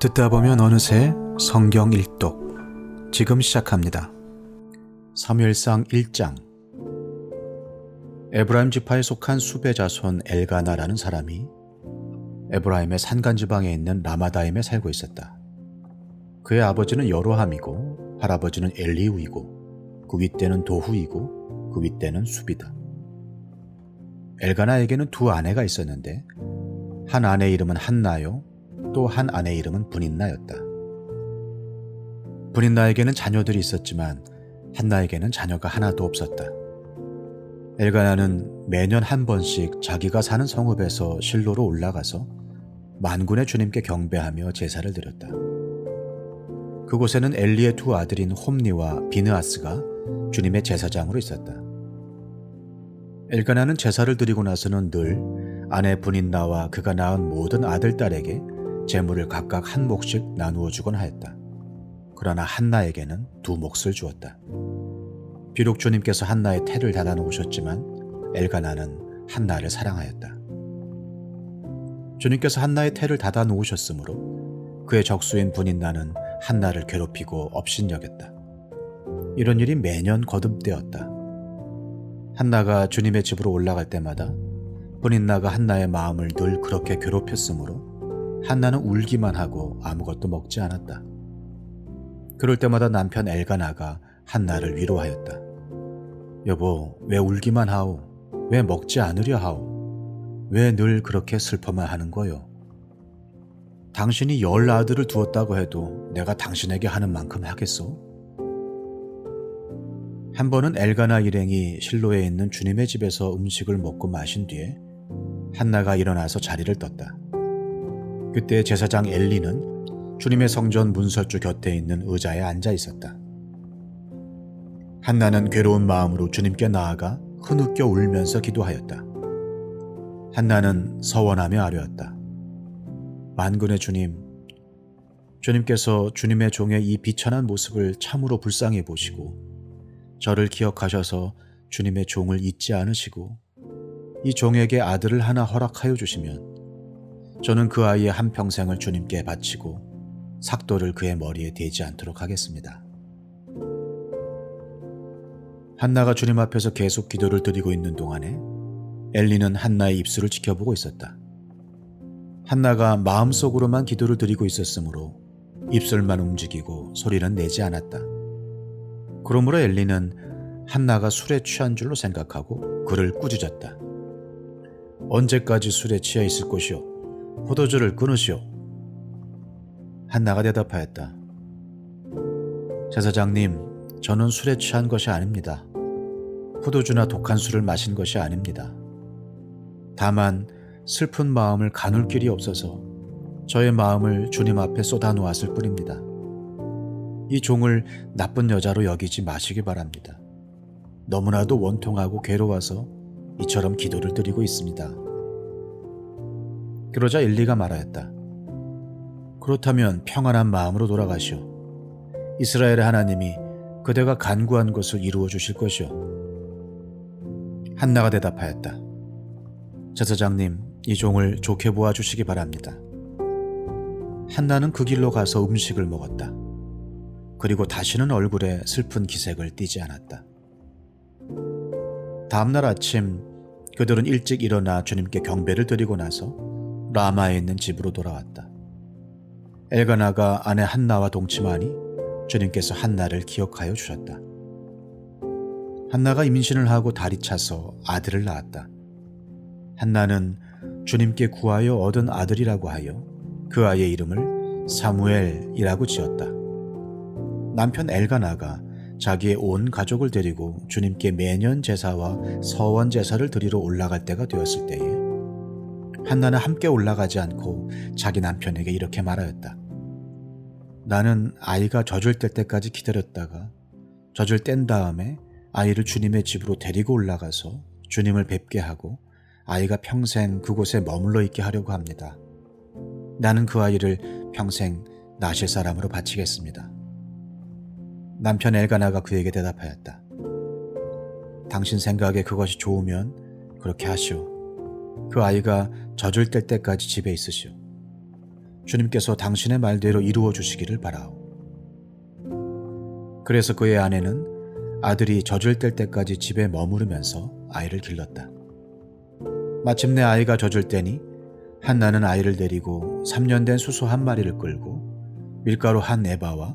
듣다 보면 어느새 성경 일독 지금 시작합니다. 사무엘상 1장 에브라임 지파에 속한 수베 자손 엘가나라는 사람이 에브라임의 산간 지방에 있는 라마다임에 살고 있었다. 그의 아버지는 여로함이고 할아버지는 엘리우이고 그 윗대는 도후이고 그 윗대는 수비다. 엘가나에게는 두 아내가 있었는데 한 아내 이름은 한나요 또 한 아내 이름은 분인나였다. 분인나에게는 자녀들이 있었지만 한나에게는 자녀가 하나도 없었다. 엘가나는 매년 한 번씩 자기가 사는 성읍에서 실로로 올라가서 만군의 주님께 경배하며 제사를 드렸다. 그곳에는 엘리의 두 아들인 홈니와 비느아스가 주님의 제사장으로 있었다. 엘가나는 제사를 드리고 나서는 늘 아내 분인 나와 그가 낳은 모든 아들 딸에게 재물을 각각 한 몫씩 나누어 주곤 하였다. 그러나 한나에게는 두 몫을 주었다. 비록 주님께서 한나의 태를 닫아 놓으셨지만 엘가나는 한나를 사랑하였다. 주님께서 한나의 태를 닫아 놓으셨으므로 그의 적수인 분인 나는 한나를 괴롭히고 업신여겼다. 이런 일이 매년 거듭되었다. 한나가 주님의 집으로 올라갈 때마다 분인나가 한나의 마음을 늘 그렇게 괴롭혔으므로 한나는 울기만 하고 아무것도 먹지 않았다. 그럴 때마다 남편 엘가나가 한나를 위로하였다. 여보, 왜 울기만 하오? 왜 먹지 않으려 하오? 왜 늘 그렇게 슬퍼만 하는 거요? 당신이 열 아들을 두었다고 해도 내가 당신에게 하는 만큼 하겠소? 한 번은 엘가나 일행이 실로에 있는 주님의 집에서 음식을 먹고 마신 뒤에 한나가 일어나서 자리를 떴다. 그때 제사장 엘리는 주님의 성전 문설주 곁에 있는 의자에 앉아 있었다. 한나는 괴로운 마음으로 주님께 나아가 흐느껴 울면서 기도하였다. 한나는 서원하며 아뢰었다. 만군의 주님, 주님께서 주님의 종의 이 비천한 모습을 참으로 불쌍히 보시고 저를 기억하셔서 주님의 종을 잊지 않으시고 이 종에게 아들을 하나 허락하여 주시면 저는 그 아이의 한 평생을 주님께 바치고 삭도를 그의 머리에 대지 않도록 하겠습니다. 한나가 주님 앞에서 계속 기도를 드리고 있는 동안에 엘리는 한나의 입술을 지켜보고 있었다. 한나가 마음속으로만 기도를 드리고 있었으므로 입술만 움직이고 소리는 내지 않았다. 그러므로 엘리는 한나가 술에 취한 줄로 생각하고 그를 꾸짖었다. 언제까지 술에 취해 있을 것이오? 포도주를 끊으시오. 한나가 대답하였다. 제사장님, 저는 술에 취한 것이 아닙니다. 포도주나 독한 술을 마신 것이 아닙니다. 다만 슬픈 마음을 가눌 길이 없어서 저의 마음을 주님 앞에 쏟아 놓았을 뿐입니다. 이 종을 나쁜 여자로 여기지 마시기 바랍니다. 너무나도 원통하고 괴로워서 이처럼 기도를 드리고 있습니다. 그러자 엘리가 말하였다. 그렇다면 평안한 마음으로 돌아가시오. 이스라엘의 하나님이 그대가 간구한 것을 이루어 주실 것이오. 한나가 대답하였다. 제사장님, 이 종을 좋게 보아 주시기 바랍니다. 한나는 그 길로 가서 음식을 먹었다. 그리고 다시는 얼굴에 슬픈 기색을 띠지 않았다. 다음날 아침 그들은 일찍 일어나 주님께 경배를 드리고 나서 라마에 있는 집으로 돌아왔다. 엘가나가 아내 한나와 동침하니 주님께서 한나를 기억하여 주셨다. 한나가 임신을 하고 다리 차서 아들을 낳았다. 한나는 주님께 구하여 얻은 아들이라고 하여 그 아이의 이름을 사무엘이라고 지었다. 남편 엘가나가 자기의 온 가족을 데리고 주님께 매년 제사와 서원 제사를 드리러 올라갈 때가 되었을 때에 한나는 함께 올라가지 않고 자기 남편에게 이렇게 말하였다. 나는 아이가 젖을 뗄 때까지 기다렸다가 젖을 뗀 다음에 아이를 주님의 집으로 데리고 올라가서 주님을 뵙게 하고 아이가 평생 그곳에 머물러 있게 하려고 합니다. 나는 그 아이를 평생 나실 사람으로 바치겠습니다. 남편 엘가나가 그에게 대답하였다. 당신 생각에 그것이 좋으면 그렇게 하시오. 그 아이가 젖을 뗄 때까지 집에 있으시오. 주님께서 당신의 말대로 이루어 주시기를 바라오. 그래서 그의 아내는 아들이 젖을 뗄 때까지 집에 머무르면서 아이를 길렀다. 마침내 아이가 젖을 때니 한나는 아이를 데리고 3년 된 수소 한 마리를 끌고 밀가루 한 에바와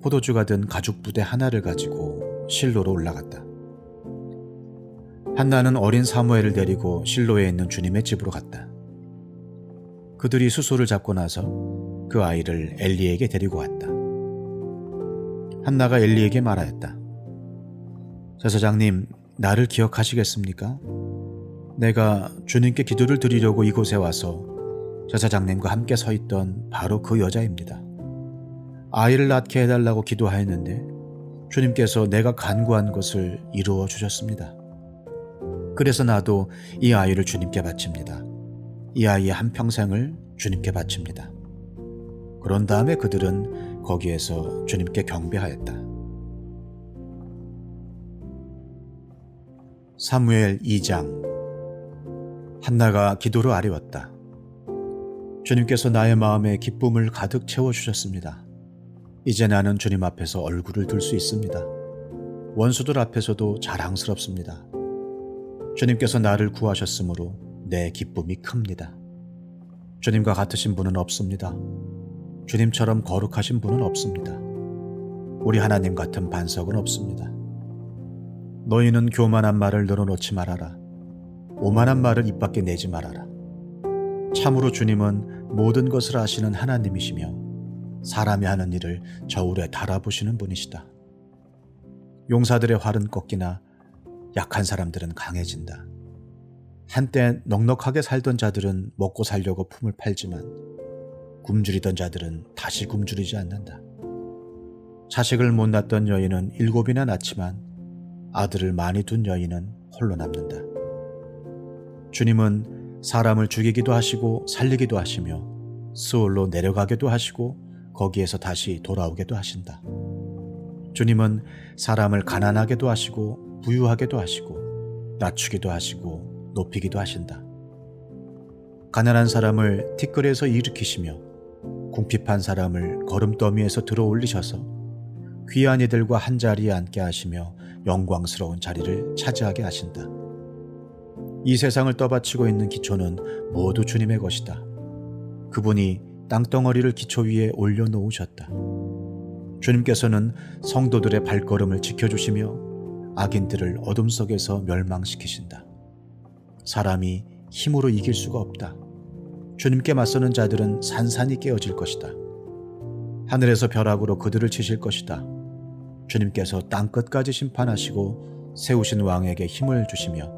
포도주가 든 가죽 부대 하나를 가지고 실로로 올라갔다. 한나는 어린 사무엘을 데리고 실로에 있는 주님의 집으로 갔다. 그들이 수소를 잡고 나서 그 아이를 엘리에게 데리고 왔다. 한나가 엘리에게 말하였다. 제사장님, 나를 기억하시겠습니까? 내가 주님께 기도를 드리려고 이곳에 와서 제사장님과 함께 서 있던 바로 그 여자입니다. 아이를 낳게 해달라고 기도하였는데 주님께서 내가 간구한 것을 이루어 주셨습니다. 그래서 나도 이 아이를 주님께 바칩니다. 이 아이의 한평생을 주님께 바칩니다. 그런 다음에 그들은 거기에서 주님께 경배하였다. 사무엘 2장 한나가 기도로 아뢰었다. 주님께서 나의 마음에 기쁨을 가득 채워주셨습니다. 이제 나는 주님 앞에서 얼굴을 들 수 있습니다. 원수들 앞에서도 자랑스럽습니다. 주님께서 나를 구하셨으므로 내 기쁨이 큽니다. 주님과 같으신 분은 없습니다. 주님처럼 거룩하신 분은 없습니다. 우리 하나님 같은 반석은 없습니다. 너희는 교만한 말을 늘어놓지 말아라. 오만한 말을 입 밖에 내지 말아라. 참으로 주님은 모든 것을 아시는 하나님이시며 사람이 하는 일을 저울에 달아보시는 분이시다. 용사들의 활은 꺾이나 약한 사람들은 강해진다. 한때 넉넉하게 살던 자들은 먹고 살려고 품을 팔지만 굶주리던 자들은 다시 굶주리지 않는다. 자식을 못 낳던 여인은 일곱이나 낳지만 아들을 많이 둔 여인은 홀로 남는다. 주님은 사람을 죽이기도 하시고 살리기도 하시며 수월로 내려가기도 하시고 거기에서 다시 돌아오게도 하신다. 주님은 사람을 가난하게도 하시고 부유하게도 하시고 낮추기도 하시고 높이기도 하신다. 가난한 사람을 티끌에서 일으키시며 궁핍한 사람을 걸음더미에서 들어 올리셔서 귀한 이들과 한 자리에 앉게 하시며 영광스러운 자리를 차지하게 하신다. 이 세상을 떠받치고 있는 기초는 모두 주님의 것이다. 그분이 땅덩어리를 기초 위에 올려놓으셨다. 주님께서는 성도들의 발걸음을 지켜주시며 악인들을 어둠 속에서 멸망시키신다. 사람이 힘으로 이길 수가 없다. 주님께 맞서는 자들은 산산이 깨어질 것이다. 하늘에서 벼락으로 그들을 치실 것이다. 주님께서 땅 끝까지 심판하시고 세우신 왕에게 힘을 주시며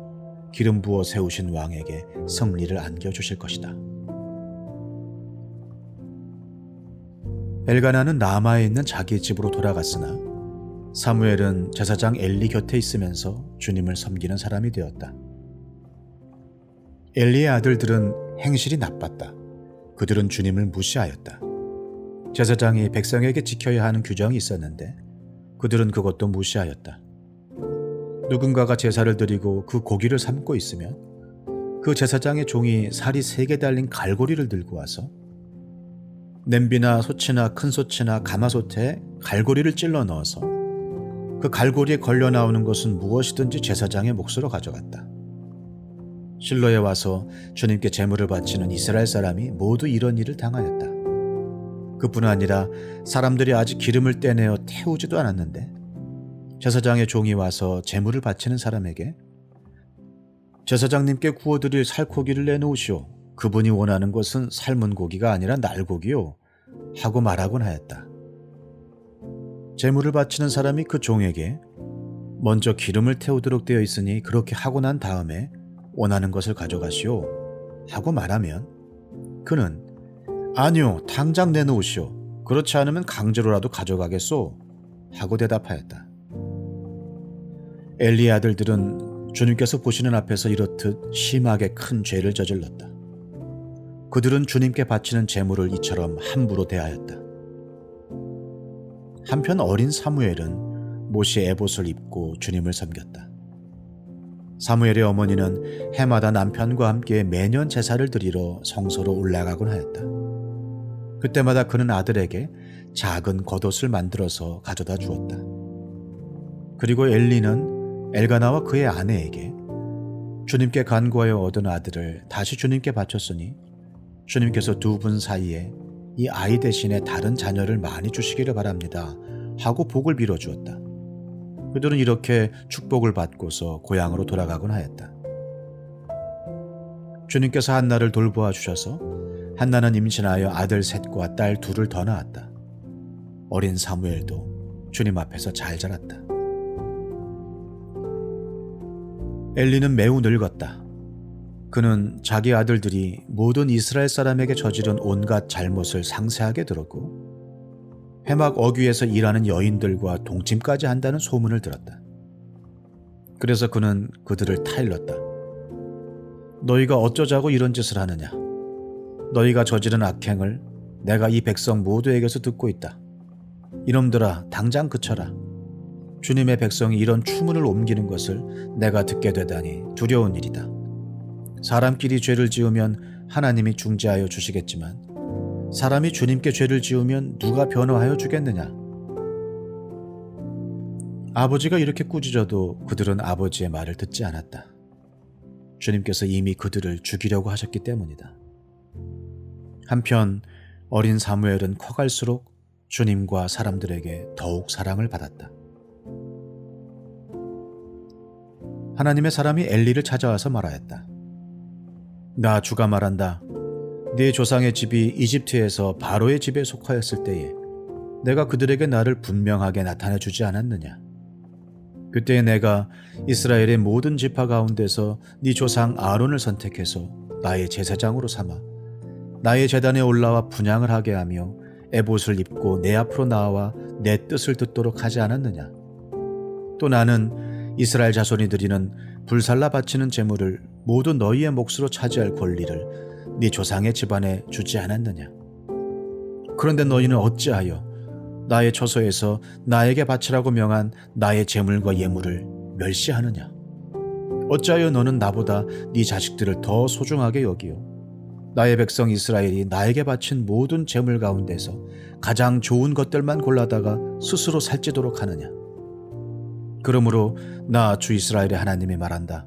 기름 부어 세우신 왕에게 승리를 안겨 주실 것이다. 엘가나는 라마에 있는 자기 집으로 돌아갔으나 사무엘은 제사장 엘리 곁에 있으면서 주님을 섬기는 사람이 되었다. 엘리의 아들들은 행실이 나빴다. 그들은 주님을 무시하였다. 제사장이 백성에게 지켜야 하는 규정이 있었는데 그들은 그것도 무시하였다. 누군가가 제사를 드리고 그 고기를 삶고 있으면 그 제사장의 종이 살이 세 개 달린 갈고리를 들고 와서 냄비나 소치나 큰 소치나 가마솥에 갈고리를 찔러 넣어서 그 갈고리에 걸려 나오는 것은 무엇이든지 제사장의 몫으로 가져갔다. 실로에 와서 주님께 제물을 바치는 이스라엘 사람이 모두 이런 일을 당하였다. 그뿐 아니라 사람들이 아직 기름을 떼내어 태우지도 않았는데 제사장의 종이 와서 제물을 바치는 사람에게 제사장님께 구워드릴 살코기를 내놓으시오. 그분이 원하는 것은 삶은 고기가 아니라 날고기요. 하고 말하곤 하였다. 제물을 바치는 사람이 그 종에게 먼저 기름을 태우도록 되어 있으니 그렇게 하고 난 다음에 원하는 것을 가져가시오. 하고 말하면 그는 아니요, 당장 내놓으시오. 그렇지 않으면 강제로라도 가져가겠소. 하고 대답하였다. 엘리의 아들들은 주님께서 보시는 앞에서 이렇듯 심하게 큰 죄를 저질렀다. 그들은 주님께 바치는 제물을 이처럼 함부로 대하였다. 한편 어린 사무엘은 모시의 에봇을 입고 주님을 섬겼다. 사무엘의 어머니는 해마다 남편과 함께 매년 제사를 드리러 성소로 올라가곤 하였다. 그때마다 그는 아들에게 작은 겉옷을 만들어서 가져다 주었다. 그리고 엘리는 엘가나와 그의 아내에게 주님께 간구하여 얻은 아들을 다시 주님께 바쳤으니 주님께서 두 분 사이에 이 아이 대신에 다른 자녀를 많이 주시기를 바랍니다. 하고 복을 빌어 주었다. 그들은 이렇게 축복을 받고서 고향으로 돌아가곤 하였다. 주님께서 한나를 돌보아 주셔서 한나는 임신하여 아들 셋과 딸 둘을 더 낳았다. 어린 사무엘도 주님 앞에서 잘 자랐다. 엘리는 매우 늙었다. 그는 자기 아들들이 모든 이스라엘 사람에게 저지른 온갖 잘못을 상세하게 들었고 회막 어귀에서 일하는 여인들과 동침까지 한다는 소문을 들었다. 그래서 그는 그들을 타일렀다. 너희가 어쩌자고 이런 짓을 하느냐? 너희가 저지른 악행을 내가 이 백성 모두에게서 듣고 있다. 이놈들아, 당장 그쳐라. 주님의 백성이 이런 추문을 옮기는 것을 내가 듣게 되다니 두려운 일이다. 사람끼리 죄를 지으면 하나님이 중재하여 주시겠지만 사람이 주님께 죄를 지으면 누가 변호하여 주겠느냐? 아버지가 이렇게 꾸짖어도 그들은 아버지의 말을 듣지 않았다. 주님께서 이미 그들을 죽이려고 하셨기 때문이다. 한편 어린 사무엘은 커갈수록 주님과 사람들에게 더욱 사랑을 받았다. 하나님의 사람이 엘리를 찾아와서 말하였다. 나 주가 말한다. 네 조상의 집이 이집트에서 바로의 집에 속하였을 때에 내가 그들에게 나를 분명하게 나타내 주지 않았느냐? 그때 내가 이스라엘의 모든 지파 가운데서 네 조상 아론을 선택해서 나의 제사장으로 삼아 나의 재단에 올라와 분양을 하게 하며 에봇을 입고 내 앞으로 나와 내 뜻을 듣도록 하지 않았느냐? 또 나는 이스라엘 자손이 드리는 불살라 바치는 제물을 모두 너희의 몫으로 차지할 권리를 네 조상의 집안에 주지 않았느냐? 그런데 너희는 어찌하여 나의 처소에서 나에게 바치라고 명한 나의 재물과 예물을 멸시하느냐? 어찌하여 너는 나보다 네 자식들을 더 소중하게 여기요? 나의 백성 이스라엘이 나에게 바친 모든 재물 가운데서 가장 좋은 것들만 골라다가 스스로 살찌도록 하느냐? 그러므로 나 주 이스라엘의 하나님이 말한다.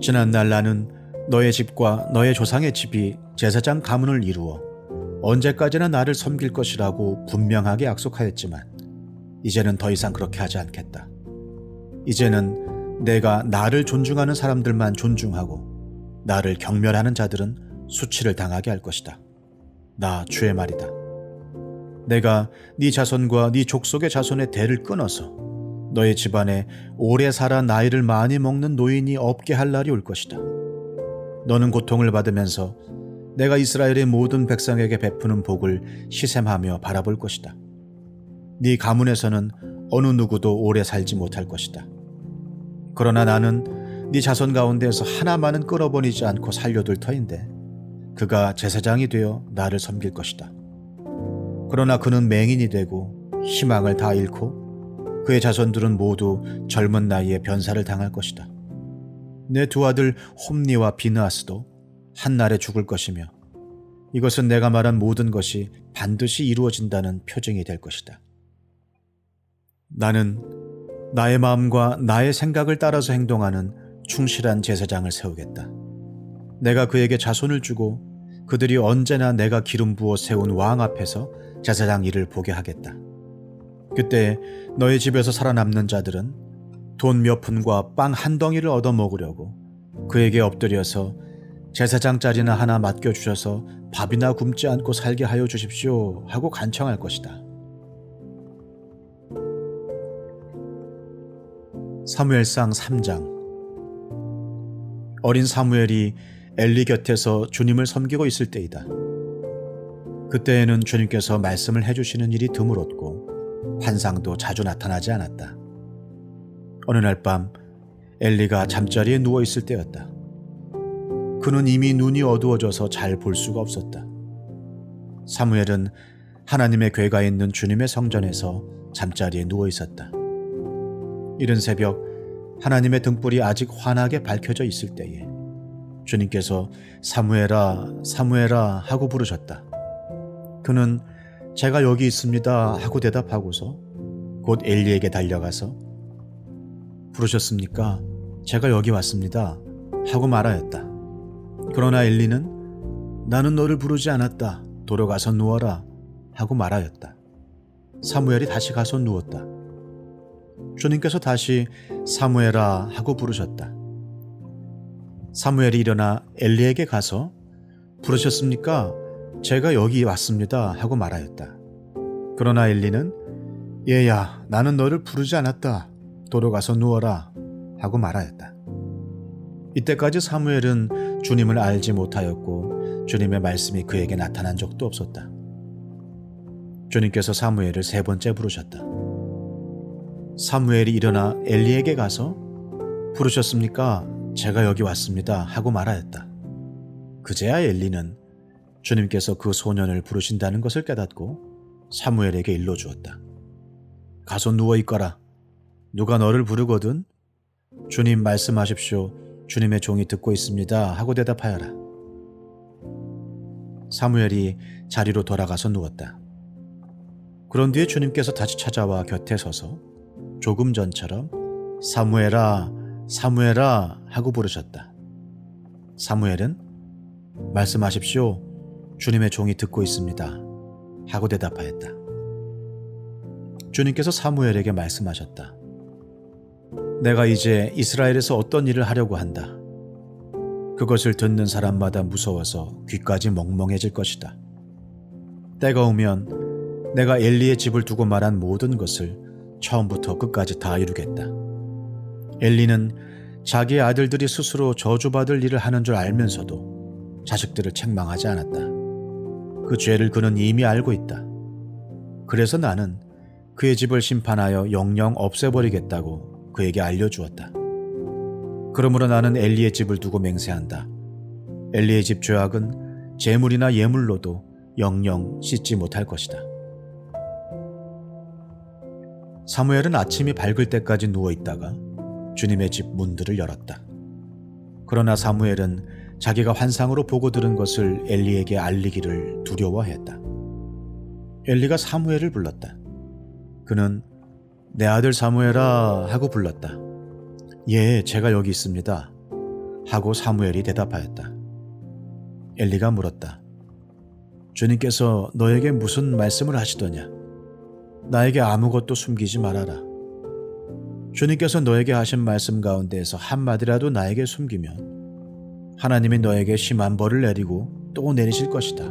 지난날 나는 너의 집과 너의 조상의 집이 제사장 가문을 이루어 언제까지나 나를 섬길 것이라고 분명하게 약속하였지만 이제는 더 이상 그렇게 하지 않겠다. 이제는 내가 나를 존중하는 사람들만 존중하고 나를 경멸하는 자들은 수치를 당하게 할 것이다. 나 주의 말이다. 내가 네 자손과 네 족속의 자손의 대를 끊어서 너의 집안에 오래 살아 나이를 많이 먹는 노인이 없게 할 날이 올 것이다. 너는 고통을 받으면서 내가 이스라엘의 모든 백성에게 베푸는 복을 시샘하며 바라볼 것이다. 네 가문에서는 어느 누구도 오래 살지 못할 것이다. 그러나 나는 네 자손 가운데서 하나만은 끌어버리지 않고 살려둘 터인데 그가 제사장이 되어 나를 섬길 것이다. 그러나 그는 맹인이 되고 희망을 다 잃고 그의 자손들은 모두 젊은 나이에 변사를 당할 것이다. 내 두 아들 홈니와 비느아스도 한날에 죽을 것이며 이것은 내가 말한 모든 것이 반드시 이루어진다는 표징이 될 것이다. 나는 나의 마음과 나의 생각을 따라서 행동하는 충실한 제사장을 세우겠다. 내가 그에게 자손을 주고 그들이 언제나 내가 기름 부어 세운 왕 앞에서 제사장 일을 보게 하겠다. 그때 너의 집에서 살아남는 자들은 돈 몇 푼과 빵 한 덩이를 얻어 먹으려고 그에게 엎드려서 제사장 자리나 하나 맡겨주셔서 밥이나 굶지 않고 살게 하여 주십시오 하고 간청할 것이다. 사무엘상 3장 어린 사무엘이 엘리 곁에서 주님을 섬기고 있을 때이다. 그때에는 주님께서 말씀을 해주시는 일이 드물었고 환상도 자주 나타나지 않았다. 어느 날 밤 엘리가 잠자리에 누워 있을 때였다. 그는 이미 눈이 어두워져서 잘 볼 수가 없었다. 사무엘은 하나님의 괴가 있는 주님의 성전에서 잠자리에 누워 있었다. 이른 새벽 하나님의 등불이 아직 환하게 밝혀져 있을 때에 주님께서 사무엘아 사무엘아 하고 부르셨다. 그는 제가 여기 있습니다 하고 대답하고서 곧 엘리에게 달려가서 부르셨습니까? 제가 여기 왔습니다 하고 말하였다. 그러나 엘리는 나는 너를 부르지 않았다. 돌아가서 누워라 하고 말하였다. 사무엘이 다시 가서 누웠다. 주님께서 다시 사무엘아 하고 부르셨다. 사무엘이 일어나 엘리에게 가서 부르셨습니까? 제가 여기 왔습니다 하고 말하였다. 그러나 엘리는 얘야 나는 너를 부르지 않았다. 돌아가서 누워라 하고 말하였다. 이때까지 사무엘은 주님을 알지 못하였고 주님의 말씀이 그에게 나타난 적도 없었다. 주님께서 사무엘을 세 번째 부르셨다. 사무엘이 일어나 엘리에게 가서 부르셨습니까? 제가 여기 왔습니다 하고 말하였다. 그제야 엘리는 주님께서 그 소년을 부르신다는 것을 깨닫고 사무엘에게 일러 주었다. 가서 누워 있거라. 누가 너를 부르거든 주님 말씀하십시오. 주님의 종이 듣고 있습니다. 하고 대답하여라. 사무엘이 자리로 돌아가서 누웠다. 그런 뒤에 주님께서 다시 찾아와 곁에 서서 조금 전처럼 사무엘아, 사무엘아 하고 부르셨다. 사무엘은 말씀하십시오. 주님의 종이 듣고 있습니다. 하고 대답하였다. 주님께서 사무엘에게 말씀하셨다. 내가 이제 이스라엘에서 어떤 일을 하려고 한다. 그것을 듣는 사람마다 무서워서 귀까지 멍멍해질 것이다. 때가 오면 내가 엘리의 집을 두고 말한 모든 것을 처음부터 끝까지 다 이루겠다. 엘리는 자기의 아들들이 스스로 저주받을 일을 하는 줄 알면서도 자식들을 책망하지 않았다. 그 죄를 그는 이미 알고 있다. 그래서 나는 그의 집을 심판하여 영영 없애버리겠다고 그에게 알려주었다. 그러므로 나는 엘리의 집을 두고 맹세한다. 엘리의 집 죄악은 재물이나 예물로도 영영 씻지 못할 것이다. 사무엘은 아침이 밝을 때까지 누워 있다가 주님의 집 문들을 열었다. 그러나 사무엘은 자기가 환상으로 보고 들은 것을 엘리에게 알리기를 두려워했다. 엘리가 사무엘을 불렀다. 그는 내 아들 사무엘아 하고 불렀다. 예, 제가 여기 있습니다. 하고 사무엘이 대답하였다. 엘리가 물었다. 주님께서 너에게 무슨 말씀을 하시더냐? 나에게 아무것도 숨기지 말아라. 주님께서 너에게 하신 말씀 가운데에서 한마디라도 나에게 숨기면 하나님이 너에게 심한 벌을 내리고 또 내리실 것이다.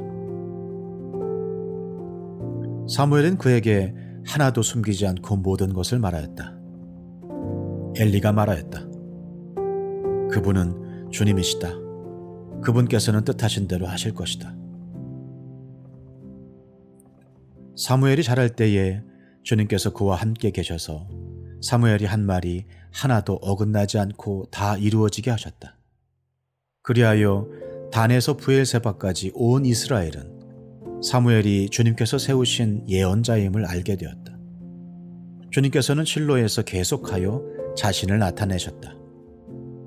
사무엘은 그에게 하나도 숨기지 않고 모든 것을 말하였다. 엘리가 말하였다. 그분은 주님이시다. 그분께서는 뜻하신 대로 하실 것이다. 사무엘이 자랄 때에 주님께서 그와 함께 계셔서 사무엘이 한 말이 하나도 어긋나지 않고 다 이루어지게 하셨다. 그리하여 단에서 부엘세바까지 온 이스라엘은 사무엘이 주님께서 세우신 예언자임을 알게 되었다. 주님께서는 실로에서 계속하여 자신을 나타내셨다.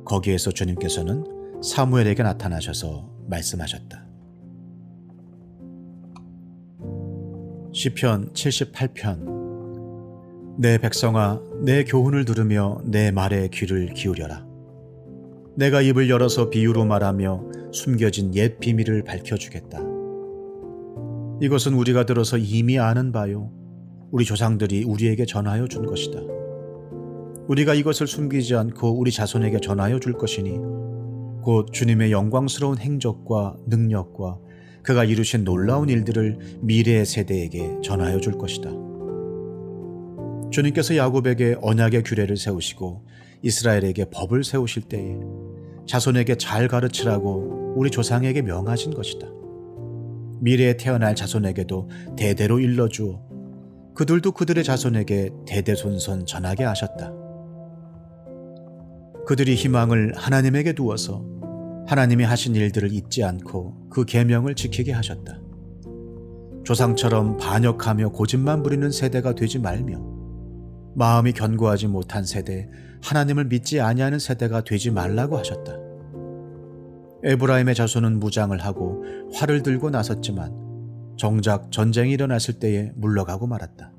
거기에서 주님께서는 사무엘에게 나타나셔서 말씀하셨다. 시편 78편 내 백성아 내 교훈을 들으며 내 말에 귀를 기울여라. 내가 입을 열어서 비유로 말하며 숨겨진 옛 비밀을 밝혀주겠다. 이것은 우리가 들어서 이미 아는 바요. 우리 조상들이 우리에게 전하여 준 것이다. 우리가 이것을 숨기지 않고 우리 자손에게 전하여 줄 것이니 곧 주님의 영광스러운 행적과 능력과 그가 이루신 놀라운 일들을 미래의 세대에게 전하여 줄 것이다. 주님께서 야곱에게 언약의 규례를 세우시고 이스라엘에게 법을 세우실 때에 자손에게 잘 가르치라고 우리 조상에게 명하신 것이다. 미래에 태어날 자손에게도 대대로 일러주어 그들도 그들의 자손에게 대대손손 전하게 하셨다. 그들이 희망을 하나님에게 두어서 하나님이 하신 일들을 잊지 않고 그 계명을 지키게 하셨다. 조상처럼 반역하며 고집만 부리는 세대가 되지 말며 마음이 견고하지 못한 세대, 하나님을 믿지 아니하는 세대가 되지 말라고 하셨다. 에브라임의 자손은 무장을 하고 활을 들고 나섰지만 정작 전쟁이 일어났을 때에 물러가고 말았다.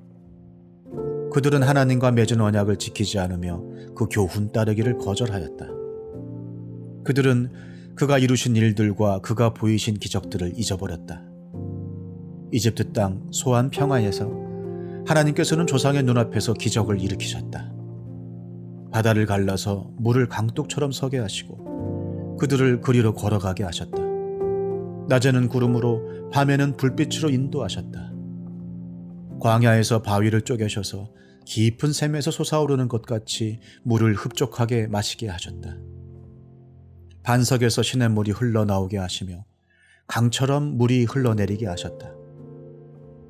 그들은 하나님과 맺은 언약을 지키지 않으며 그 교훈 따르기를 거절하였다. 그들은 그가 이루신 일들과 그가 보이신 기적들을 잊어버렸다. 이집트 땅 소안 평화에서 하나님께서는 조상의 눈앞에서 기적을 일으키셨다. 바다를 갈라서 물을 강둑처럼 서게 하시고 그들을 그리로 걸어가게 하셨다. 낮에는 구름으로 밤에는 불빛으로 인도하셨다. 광야에서 바위를 쪼개셔서 깊은 샘에서 솟아오르는 것 같이 물을 흡족하게 마시게 하셨다. 반석에서 시냇물이 흘러나오게 하시며 강처럼 물이 흘러내리게 하셨다.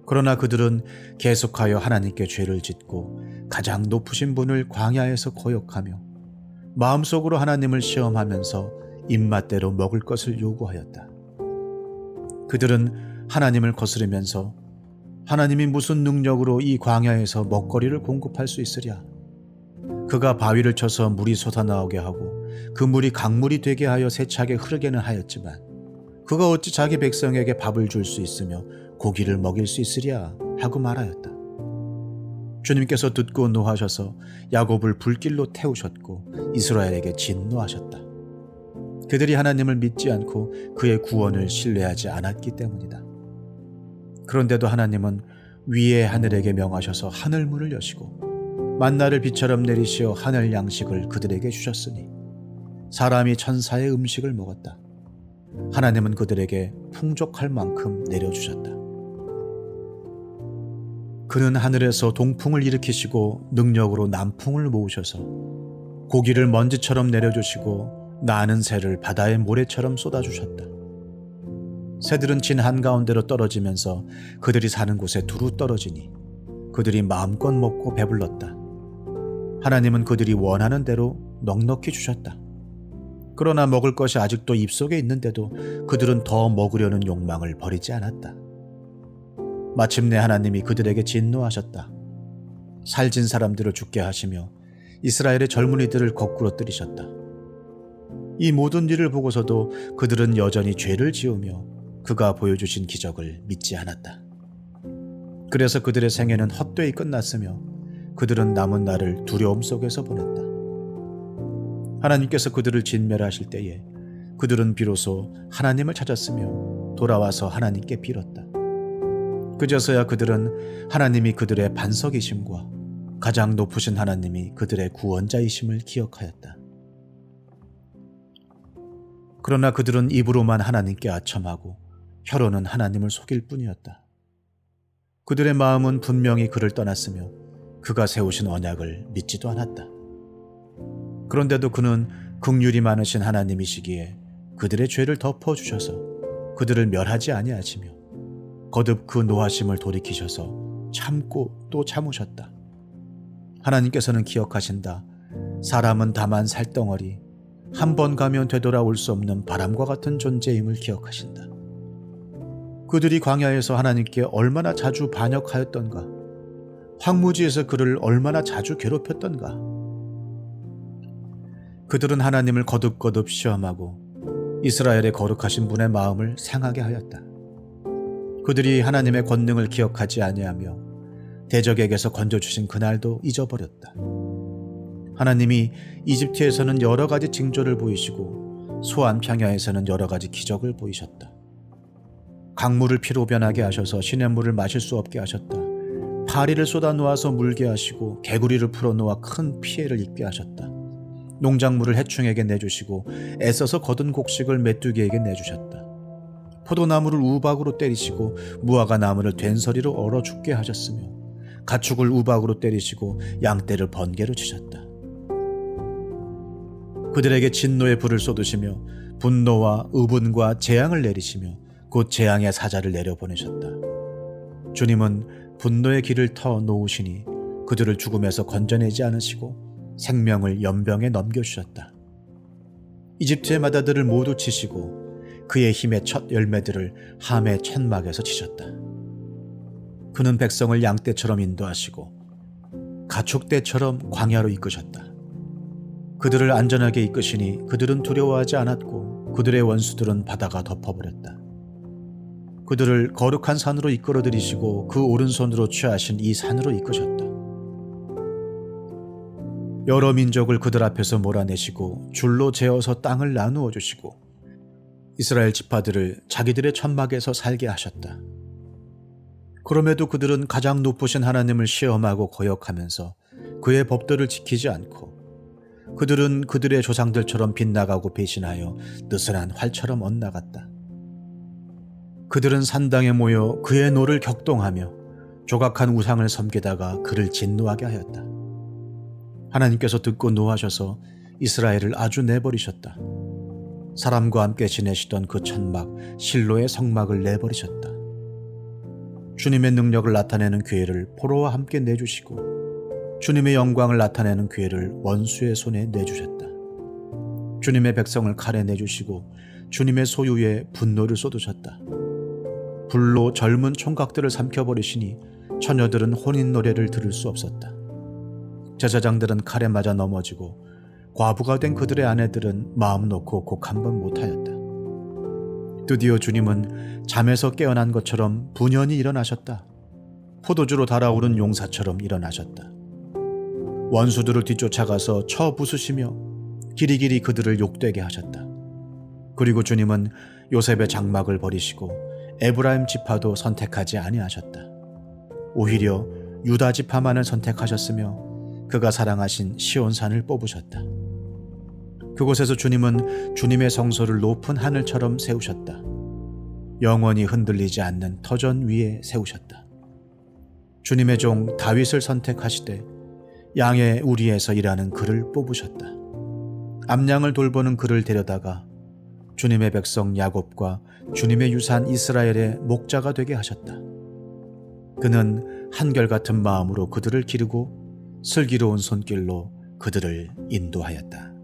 그러나 그들은 계속하여 하나님께 죄를 짓고 가장 높으신 분을 광야에서 거역하며 마음속으로 하나님을 시험하면서 입맛대로 먹을 것을 요구하였다. 그들은 하나님을 거스르면서 하나님이 무슨 능력으로 이 광야에서 먹거리를 공급할 수 있으랴? 그가 바위를 쳐서 물이 솟아나오게 하고 그 물이 강물이 되게 하여 세차게 흐르게는 하였지만 그가 어찌 자기 백성에게 밥을 줄 수 있으며 고기를 먹일 수 있으랴 하고 말하였다. 주님께서 듣고 노하셔서 야곱을 불길로 태우셨고 이스라엘에게 진노하셨다. 그들이 하나님을 믿지 않고 그의 구원을 신뢰하지 않았기 때문이다. 그런데도 하나님은 위의 하늘에게 명하셔서 하늘문을 여시고 만나를 비처럼 내리시어 하늘 양식을 그들에게 주셨으니 사람이 천사의 음식을 먹었다. 하나님은 그들에게 풍족할 만큼 내려주셨다. 그는 하늘에서 동풍을 일으키시고 능력으로 남풍을 모으셔서 고기를 먼지처럼 내려주시고 나는 새를 바다의 모래처럼 쏟아주셨다. 새들은 진 한가운데로 떨어지면서 그들이 사는 곳에 두루 떨어지니 그들이 마음껏 먹고 배불렀다. 하나님은 그들이 원하는 대로 넉넉히 주셨다. 그러나 먹을 것이 아직도 입속에 있는데도 그들은 더 먹으려는 욕망을 버리지 않았다. 마침내 하나님이 그들에게 진노하셨다. 살진 사람들을 죽게 하시며 이스라엘의 젊은이들을 거꾸로 뜨리셨다. 이 모든 일을 보고서도 그들은 여전히 죄를 지으며 그가 보여주신 기적을 믿지 않았다. 그래서 그들의 생애는 헛되이 끝났으며 그들은 남은 날을 두려움 속에서 보냈다. 하나님께서 그들을 진멸하실 때에 그들은 비로소 하나님을 찾았으며 돌아와서 하나님께 빌었다. 그제서야 그들은 하나님이 그들의 반석이심과 가장 높으신 하나님이 그들의 구원자이심을 기억하였다. 그러나 그들은 입으로만 하나님께 아첨하고 혀로는 하나님을 속일 뿐이었다. 그들의 마음은 분명히 그를 떠났으며 그가 세우신 언약을 믿지도 않았다. 그런데도 그는 극률이 많으신 하나님이시기에 그들의 죄를 덮어 주셔서 그들을 멸하지 아니하시며 거듭 그 노하심을 돌이키셔서 참고 또 참으셨다. 하나님께서는 기억하신다. 사람은 다만 살덩어리 한 번 가면 되돌아올 수 없는 바람과 같은 존재임을 기억하신다. 그들이 광야에서 하나님께 얼마나 자주 반역하였던가, 황무지에서 그를 얼마나 자주 괴롭혔던가. 그들은 하나님을 거듭거듭 시험하고 이스라엘의 거룩하신 분의 마음을 상하게 하였다. 그들이 하나님의 권능을 기억하지 아니하며 대적에게서 건져주신 그날도 잊어버렸다. 하나님이 이집트에서는 여러 가지 징조를 보이시고 소안 평야에서는 여러 가지 기적을 보이셨다. 강물을 피로 변하게 하셔서 시냇물을 마실 수 없게 하셨다. 파리를 쏟아 놓아서 물게 하시고 개구리를 풀어 놓아 큰 피해를 입게 하셨다. 농작물을 해충에게 내주시고 애써서 거둔 곡식을 메뚜기에게 내주셨다. 포도나무를 우박으로 때리시고 무화과 나무를 된서리로 얼어 죽게 하셨으며 가축을 우박으로 때리시고 양떼를 번개로 치셨다. 그들에게 진노의 불을 쏟으시며 분노와 의분과 재앙을 내리시며 곧 재앙의 사자를 내려보내셨다. 주님은 분노의 길을 터 놓으시니 그들을 죽음에서 건져내지 않으시고 생명을 연병에 넘겨주셨다. 이집트의 마다들을 모두 치시고 그의 힘의 첫 열매들을 함의 천막에서 치셨다. 그는 백성을 양떼처럼 인도하시고 가축떼처럼 광야로 이끄셨다. 그들을 안전하게 이끄시니 그들은 두려워하지 않았고 그들의 원수들은 바다가 덮어버렸다. 그들을 거룩한 산으로 이끌어 들이시고 그 오른손으로 취하신 이 산으로 이끄셨다. 여러 민족을 그들 앞에서 몰아내시고 줄로 재어서 땅을 나누어 주시고 이스라엘 지파들을 자기들의 천막에서 살게 하셨다. 그럼에도 그들은 가장 높으신 하나님을 시험하고 거역하면서 그의 법도를 지키지 않고 그들은 그들의 조상들처럼 빗나가고 배신하여 느슨한 활처럼 엇나갔다. 그들은 산당에 모여 그의 노를 격동하며 조각한 우상을 섬기다가 그를 진노하게 하였다. 하나님께서 듣고 노하셔서 이스라엘을 아주 내버리셨다. 사람과 함께 지내시던 그 천막 실로의 성막을 내버리셨다. 주님의 능력을 나타내는 기회를 포로와 함께 내주시고 주님의 영광을 나타내는 기회를 원수의 손에 내주셨다. 주님의 백성을 칼에 내주시고 주님의 소유에 분노를 쏟으셨다. 불로 젊은 총각들을 삼켜버리시니 처녀들은 혼인 노래를 들을 수 없었다. 제사장들은 칼에 맞아 넘어지고 과부가 된 그들의 아내들은 마음 놓고 곡 한 번 못하였다. 드디어 주님은 잠에서 깨어난 것처럼 분연히 일어나셨다. 포도주로 달아오른 용사처럼 일어나셨다. 원수들을 뒤쫓아가서 쳐 부수시며 길이길이 그들을 욕되게 하셨다. 그리고 주님은 요셉의 장막을 버리시고 에브라임 지파도 선택하지 아니하셨다. 오히려 유다 지파만을 선택하셨으며 그가 사랑하신 시온산을 뽑으셨다. 그곳에서 주님은 주님의 성소를 높은 하늘처럼 세우셨다. 영원히 흔들리지 않는 터전 위에 세우셨다. 주님의 종 다윗을 선택하시되 양의 우리에서 일하는 그를 뽑으셨다. 암양을 돌보는 그를 데려다가 주님의 백성 야곱과 주님의 유산 이스라엘의 목자가 되게 하셨다. 그는 한결같은 마음으로 그들을 기르고 슬기로운 손길로 그들을 인도하였다.